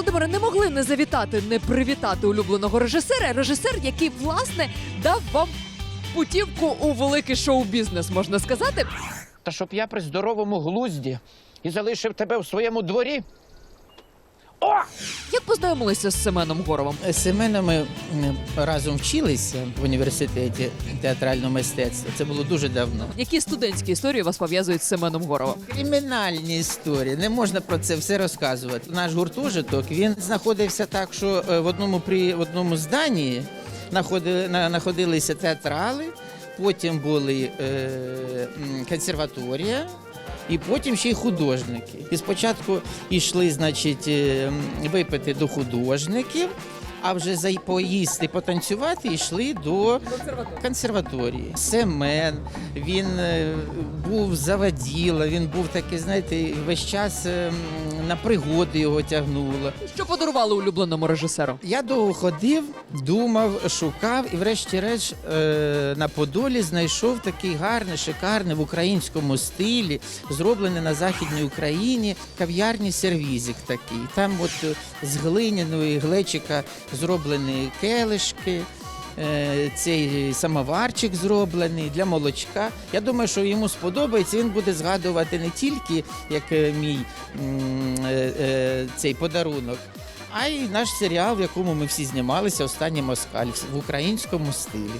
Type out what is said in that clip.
Володимире, не могли не завітати, не привітати улюбленого режисера. Режисер, який власне дав вам путівку у великий шоу-бізнес, можна сказати. Та щоб я при здоровому глузді і залишив тебе в своєму дворі. О! Як познайомилися з Семеном Горовим? З Семеном ми разом вчилися в університеті театрального мистецтва. Це було дуже давно. Які студентські історії вас пов'язують з Семеном Горовим? Кримінальні історії. Не можна про це все розказувати. Наш гуртожиток він знаходився так, що е, в одному при в одному зданні знаходили, на- знаходилися театрали, потім були е, консерваторія. І потім ще й художники. І спочатку йшли, значить, е, випити до художників, а вже за поїсти, потанцювати йшли до консерваторії. Семен, він е, був заводіла, він був такий, знаєте, весь час е, на пригоди його тягнуло. Що подарували улюбленому режисеру? Я довго ходив, думав, шукав і, врешті-решт, е, на Подолі знайшов такий гарний, шикарний в українському стилі, зроблений на Західній Україні кав'ярні сервізик такий. Там от з глиняної глечика зроблені келишки. е, Цей самоварчик зроблений для молочка. Я думаю, що йому сподобається. Він буде згадувати не тільки як е, мій е, цей подарунок, а й наш серіал, в якому ми всі знімалися останній москаль в українському стилі.